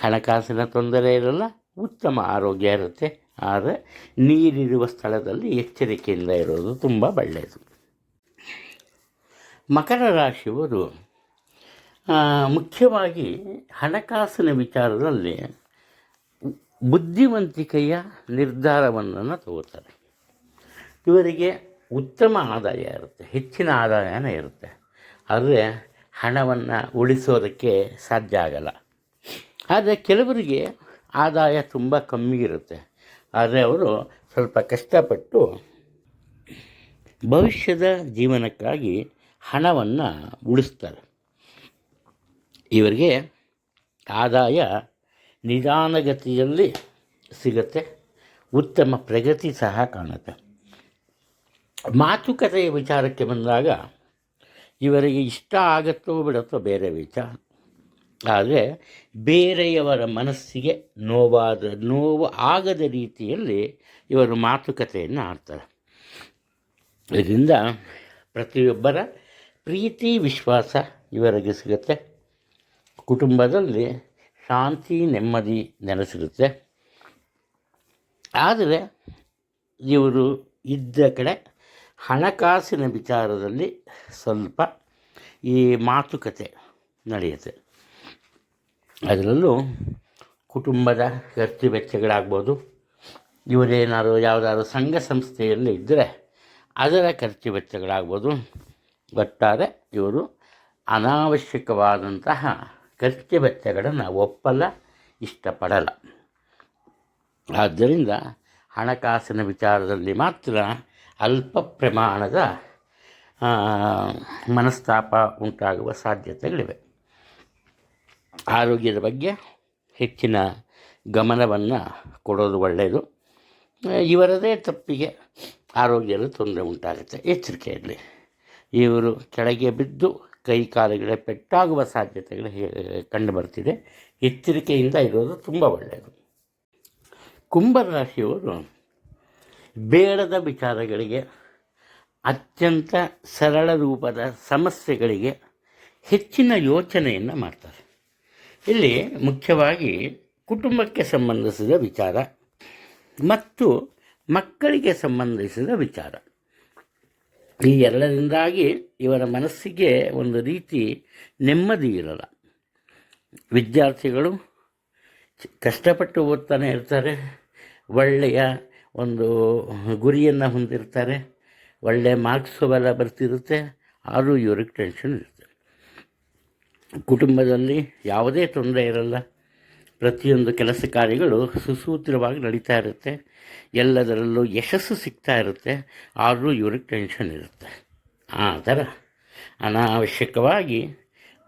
ಹಣಕಾಸಿನ ತೊಂದರೆ ಇರಲ್ಲ, ಉತ್ತಮ ಆರೋಗ್ಯ ಇರುತ್ತೆ. ಆದರೆ ನೀರಿರುವ ಸ್ಥಳದಲ್ಲಿ ಎಚ್ಚರಿಕೆಯಿಂದ ಇರೋದು ತುಂಬ ಒಳ್ಳೆಯದು. ಮಕರ ರಾಶಿಯವರು ಮುಖ್ಯವಾಗಿ ಹಣಕಾಸಿನ ವಿಚಾರದಲ್ಲಿ ಬುದ್ಧಿವಂತಿಕೆಯ ನಿರ್ಧಾರವನ್ನು ತಗೋತಾರೆ. ಇವರಿಗೆ ಉತ್ತಮ ಆದಾಯ ಇರುತ್ತೆ, ಹೆಚ್ಚಿನ ಆದಾಯನೇ ಇರುತ್ತೆ. ಆದರೆ ಹಣವನ್ನು ಉಳಿಸೋದಕ್ಕೆ ಸಾಧ್ಯ ಆಗಲ್ಲ. ಆದರೆ ಕೆಲವರಿಗೆ ಆದಾಯ ತುಂಬ ಕಮ್ಮಿ ಇರುತ್ತೆ. ಆದರೆ ಅವರು ಸ್ವಲ್ಪ ಕಷ್ಟಪಟ್ಟು ಭವಿಷ್ಯದ ಜೀವನಕ್ಕಾಗಿ ಹಣವನ್ನು ಉಳಿಸ್ತಾರೆ. ಇವರಿಗೆ ಆದಾಯ ನಿಧಾನಗತಿಯಲ್ಲಿ ಸಿಗುತ್ತೆ, ಉತ್ತಮ ಪ್ರಗತಿ ಸಹ ಕಾಣುತ್ತೆ. ಮಾತುಕತೆಯ ವಿಚಾರಕ್ಕೆ ಬಂದಾಗ ಇವರಿಗೆ ಇಷ್ಟ ಆಗುತ್ತೋ ಬಿಡತ್ತೋ ಬೇರೆ ವಿಚಾರ. ಆದರೆ ಬೇರೆಯವರ ಮನಸ್ಸಿಗೆ ನೋವಾದ, ನೋವು ಆಗದ ರೀತಿಯಲ್ಲಿ ಇವರು ಮಾತುಕತೆಯನ್ನು ಆಡ್ತಾರೆ. ಇದರಿಂದ ಪ್ರತಿಯೊಬ್ಬರ ಪ್ರೀತಿ, ವಿಶ್ವಾಸ ಇವರಿಗೆ ಸಿಗುತ್ತೆ. ಕುಟುಂಬದಲ್ಲಿ ಶಾಂತಿ, ನೆಮ್ಮದಿ ನೆಲೆಸಿರುತ್ತೆ. ಆದರೆ ಇವರು ಇದ್ದ ಕಡೆ ಹಣಕಾಸಿನ ವಿಚಾರದಲ್ಲಿ ಸ್ವಲ್ಪ ಈ ಮಾತುಕತೆ ನಡೆಯುತ್ತೆ. ಅದರಲ್ಲೂ ಕುಟುಂಬದ ಖರ್ಚು ವೆಚ್ಚಗಳಾಗ್ಬೋದು ಇವರೇನಾದ್ರು ಯಾವುದಾದ್ರು ಸಂಘ ಸಂಸ್ಥೆಯಲ್ಲಿ ಇದ್ದರೆ ಅದರ ಖರ್ಚು ವೆಚ್ಚಗಳಾಗ್ಬೋದು ಒಟ್ಟಾರೆ ಇವರು ಅನಾವಶ್ಯಕವಾದಂತಹ ಖರ್ಚು ವೆಚ್ಚಗಳನ್ನು ಒಪ್ಪಲ್ಲ, ಇಷ್ಟಪಡಲ್ಲ. ಆದ್ದರಿಂದ ಹಣಕಾಸಿನ ವಿಚಾರದಲ್ಲಿ ಮಾತ್ರ ಅಲ್ಪ ಪ್ರಮಾಣದ ಮನಸ್ತಾಪ ಉಂಟಾಗುವ ಸಾಧ್ಯತೆಗಳಿವೆ. ಆರೋಗ್ಯದ ಬಗ್ಗೆ ಹೆಚ್ಚಿನ ಗಮನವನ್ನು ಕೊಡೋದು ಒಳ್ಳೆಯದು. ಇವರದೇ ತಪ್ಪಿಗೆ ಆರೋಗ್ಯದ ತೊಂದರೆ ಉಂಟಾಗುತ್ತೆ. ಎಚ್ಚರಿಕೆಯಲ್ಲಿ ಇವರು ಕೆಳಗೆ ಬಿದ್ದು ಕೈ ಕಾಲುಗಳ ಪೆಟ್ಟಾಗುವ ಸಾಧ್ಯತೆಗಳು ಕಂಡು ಕಂಡುಬರ್ತಿದೆ ಎಚ್ಚರಿಕೆಯಿಂದ ಇರೋದು ತುಂಬ ಒಳ್ಳೆಯದು. ಕುಂಭರಾಶಿಯವರು ಬೇಡದ ವಿಚಾರಗಳಿಗೆ, ಅತ್ಯಂತ ಸರಳ ರೂಪದ ಸಮಸ್ಯೆಗಳಿಗೆ ಹೆಚ್ಚಿನ ಯೋಚನೆಯನ್ನು ಮಾಡ್ತಾರೆ. ಇಲ್ಲಿ ಮುಖ್ಯವಾಗಿ ಕುಟುಂಬಕ್ಕೆ ಸಂಬಂಧಿಸಿದ ವಿಚಾರ ಮತ್ತು ಮಕ್ಕಳಿಗೆ ಸಂಬಂಧಿಸಿದ ವಿಚಾರ. ಈ ಎಲ್ಲರಿಂದಾಗಿ ಇವರ ಮನಸ್ಸಿಗೆ ಒಂದು ರೀತಿ ನೆಮ್ಮದಿ ಇರಲ್ಲ. ವಿದ್ಯಾರ್ಥಿಗಳು ಕಷ್ಟಪಟ್ಟು ಓದ್ತಾನೆ ಇರ್ತಾರೆ, ಒಳ್ಳೆಯ ಒಂದು ಗುರಿಯನ್ನು ಹೊಂದಿರ್ತಾರೆ ಒಳ್ಳೆಯ ಮಾರ್ಕ್ಸ್ ಎಲ್ಲ ಬರ್ತಿರುತ್ತೆ, ಆದರೂ ಇವ್ರಿಗೆ ಟೆನ್ಷನ್ ಇರುತ್ತೆ. ಕುಟುಂಬದಲ್ಲಿ ಯಾವುದೇ ತೊಂದರೆ ಇರಲ್ಲ. ಪ್ರತಿಯೊಂದು ಕೆಲಸ ಕಾರ್ಯಗಳು ಸುಸೂತ್ರವಾಗಿ ನಡೀತಾ ಇರುತ್ತೆ. ಎಲ್ಲದರಲ್ಲೂ ಯಶಸ್ಸು ಸಿಗ್ತಾ ಇರುತ್ತೆ. ಆದರೂ ಇವ್ರಿಗೆ ಟೆನ್ಷನ್ ಇರುತ್ತೆ. ಆ ಅನಾವಶ್ಯಕವಾಗಿ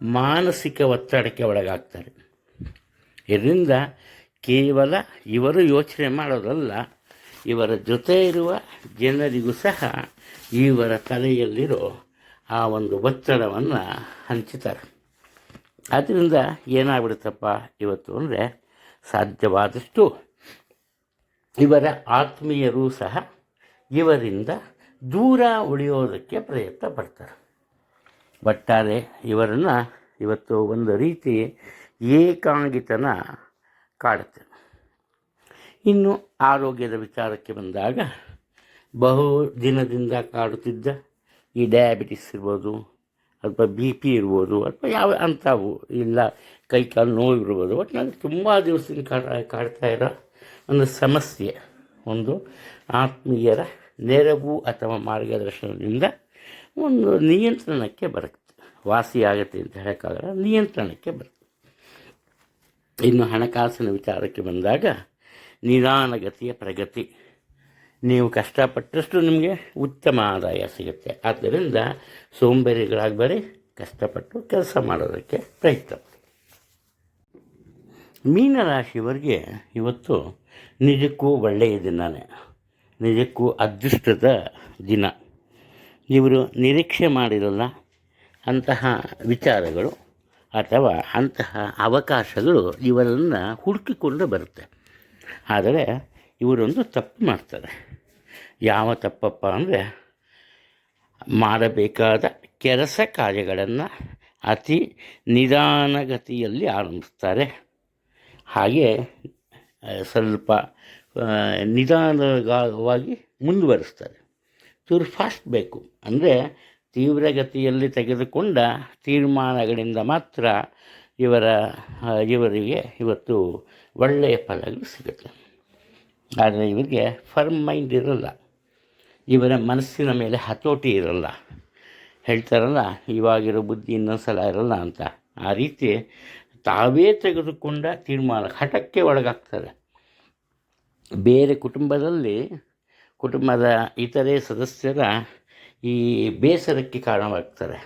ಮಾನಸಿಕ ಒತ್ತಡಕ್ಕೆ ಒಳಗಾಗ್ತಾರೆ. ಇದರಿಂದ ಕೇವಲ ಇವರು ಯೋಚನೆ ಮಾಡೋದಲ್ಲ, ಇವರ ಜೊತೆ ಇರುವ ಜನರಿಗೂ ಸಹ ಇವರ ತಲೆಯಲ್ಲಿರೋ ಆ ಒಂದು ಒತ್ತಡವನ್ನು ಹಂಚುತ್ತಾರೆ ಆದ್ದರಿಂದ ಏನಾಗ್ಬಿಡುತ್ತಪ್ಪ ಇವತ್ತು ಅಂದರೆ ಸಾಧ್ಯವಾದಷ್ಟು ಇವರ ಆತ್ಮೀಯರು ಸಹ ಇವರಿಂದ ದೂರ ಉಳಿಯೋದಕ್ಕೆ ಪ್ರಯತ್ನ ಪಡ್ತಾರೆ. ಒಟ್ಟಾರೆ ಇವರನ್ನು ಇವತ್ತು ಒಂದು ರೀತಿ ಏಕಾಂಗಿತನ ಕಾಡುತ್ತೆ. ಇನ್ನು ಆರೋಗ್ಯದ ವಿಚಾರಕ್ಕೆ ಬಂದಾಗ ಬಹು ದಿನದಿಂದ ಕಾಡುತ್ತಿದ್ದ ಈ ಡಯಾಬಿಟಿಸ್ ಇರ್ಬೋದು ಅಥವಾ ಬಿ ಪಿ ಇರ್ಬೋದು, ಅಥವಾ ಯಾವ ಅಂಥವು ಇಲ್ಲ, ಕೈ ಕಾಲು ನೋವು ಇರ್ಬೋದು ನನಗೆ ತುಂಬ ದಿವಸದಿಂದ ಕಾಡ, ಕಾಡ್ತಾ ಇರೋ ಒಂದು ಸಮಸ್ಯೆ. ಒಂದು ಆತ್ಮೀಯರ ನೆರವು ಅಥವಾ ಮಾರ್ಗದರ್ಶನದಿಂದ ಒಂದು ನಿಯಂತ್ರಣಕ್ಕೆ ಬರುತ್ತೆ. ವಾಸಿಯಾಗುತ್ತೆ ಅಂತ ಹೇಳೋಕ್ಕಾಗಲ್ಲ, ನಿಯಂತ್ರಣಕ್ಕೆ ಬರುತ್ತೆ. ಇನ್ನು ಹಣಕಾಸಿನ ವಿಚಾರಕ್ಕೆ ಬಂದಾಗ ನಿಧಾನಗತಿಯ ಪ್ರಗತಿ. ನೀವು ಕಷ್ಟಪಟ್ಟಷ್ಟು ನಿಮಗೆ ಉತ್ತಮ ಆದಾಯ ಸಿಗುತ್ತೆ. ಆದ್ದರಿಂದ ಸೋಂಬೇರಿಗಳಾಗಬೇಡಿ ಕಷ್ಟಪಟ್ಟು ಕೆಲಸ ಮಾಡೋದಕ್ಕೆ ಪ್ರಯತ್ನ. ಮೀನರಾಶಿಯವರಿಗೆ ಇವತ್ತು ನಿಜಕ್ಕೂ ಒಳ್ಳೆಯ ದಿನವೇ ನಿಜಕ್ಕೂ ಅದೃಷ್ಟದ ದಿನ. ಇವರು ನಿರೀಕ್ಷೆ ಮಾಡಿರಲ್ಲ ಅಂತಹ ವಿಚಾರಗಳು ಅಥವಾ ಅಂತಹ ಅವಕಾಶಗಳು ಇವರನ್ನು ಹುಡುಕಿಕೊಂಡು ಬರುತ್ತೆ. ಆದರೆ ಇವರೊಂದು ತಪ್ಪು ಮಾಡ್ತಾರೆ. ಯಾವ ತಪ್ಪಪ್ಪ ಅಂದರೆ ಮಾಡಬೇಕಾದ ಕೆಲಸ ಕಾರ್ಯಗಳನ್ನು ಅತಿ ನಿಧಾನಗತಿಯಲ್ಲಿ ಆರಂಭಿಸ್ತಾರೆ. ಹಾಗೆ ಸ್ವಲ್ಪ ನಿಧಾನವಾಗಿ ಮುಂದುವರಿಸ್ತಾರೆ. ಚೂರು ಫಾಸ್ಟ್ ಬೇಕು. ಅಂದರೆ ತೀವ್ರಗತಿಯಲ್ಲಿ ತೆಗೆದುಕೊಂಡ ತೀರ್ಮಾನಗಳಿಂದ ಮಾತ್ರ ಇವರ ಇವರಿಗೆ ಇವತ್ತು ಒಳ್ಳೆಯ ಫಲಗಳು ಸಿಗುತ್ತೆ. ಆದರೆ ಇವರಿಗೆ ಫರ್ಮ್ ಮೈಂಡ್ ಇರಲ್ಲ. ಇವರ ಮನಸ್ಸಿನ ಮೇಲೆ ಹತೋಟಿ ಇರಲ್ಲ. ಹೇಳ್ತಾರಲ್ಲ, ಇವಾಗಿರೋ ಬುದ್ಧಿ ಇನ್ನೊಂದು ಸಲ ಇರಲ್ಲ ಅಂತ. ಆ ರೀತಿ ತಾವೇ ತೆಗೆದುಕೊಂಡ ತೀರ್ಮಾನ ಹಠಕ್ಕೆ ಒಳಗಾಗ್ತಾರೆ ಬೇರೆ ಕುಟುಂಬದಲ್ಲಿ ಕುಟುಂಬದ ಇತರೆ ಸದಸ್ಯರ ಈ ಬೇಸರಕ್ಕೆ ಕಾರಣವಾಗ್ತಾರೆ.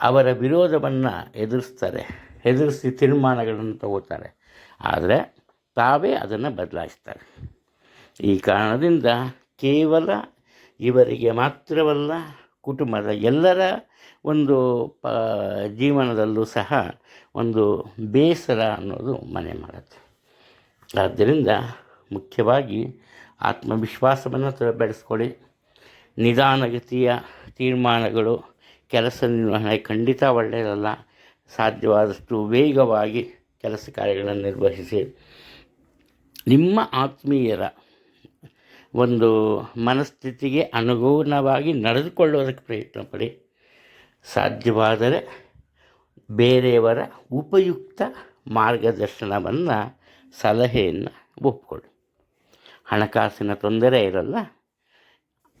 ಅವರ ವಿರೋಧವನ್ನು ಎದುರಿಸ್ತಾರೆ, ಎದುರಿಸಿ ತೀರ್ಮಾನಗಳನ್ನು ತಗೋತಾರೆ. ಆದರೆ ತಾವೇ ಅದನ್ನು ಬದಲಾಯಿಸ್ತಾರೆ. ಈ ಕಾರಣದಿಂದ ಕೇವಲ ಇವರಿಗೆ ಮಾತ್ರವಲ್ಲ ಕುಟುಂಬದ ಎಲ್ಲರ ಒಂದು ಪ, ಜೀವನದಲ್ಲೂ ಸಹ ಒಂದು ಬೇಸರ ಅನ್ನೋದು ಮನೆ ಮಾಡುತ್ತೆ. ಆದ್ದರಿಂದ ಮುಖ್ಯವಾಗಿ ಆತ್ಮವಿಶ್ವಾಸವನ್ನು ಬೆಳೆಸ್ಕೊಳ್ಳಿ. ನಿಧಾನಗತಿಯ ತೀರ್ಮಾನಗಳು, ಕೆಲಸ ನಿರ್ವಹಣೆ ಖಂಡಿತ ಒಳ್ಳೆಯದಲ್ಲ. ಸಾಧ್ಯವಾದಷ್ಟು ವೇಗವಾಗಿ ಕೆಲಸ ಕಾರ್ಯಗಳನ್ನು ನಿರ್ವಹಿಸಿ. ನಿಮ್ಮ ಆತ್ಮೀಯರ ಒಂದು ಮನಸ್ಥಿತಿಗೆ ಅನುಗುಣವಾಗಿ ನಡೆದುಕೊಳ್ಳೋದಕ್ಕೆ ಪ್ರಯತ್ನ ಪಡಿ. ಸಾಧ್ಯವಾದರೆ ಬೇರೆಯವರ ಉಪಯುಕ್ತ ಮಾರ್ಗದರ್ಶನವನ್ನು, ಸಲಹೆಯನ್ನು ಒಪ್ಪಿಕೊಳ್ಳಿ ಹಣಕಾಸಿನ ತೊಂದರೆ ಇರಲ್ಲ,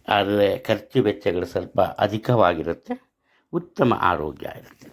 ಆದರೆ ಖರ್ಚು ವೆಚ್ಚಗಳು ಸ್ವಲ್ಪ ಅಧಿಕವಾಗಿರುತ್ತೆ, ಉತ್ತಮ ಆರೋಗ್ಯ ಇರುತ್ತೆ.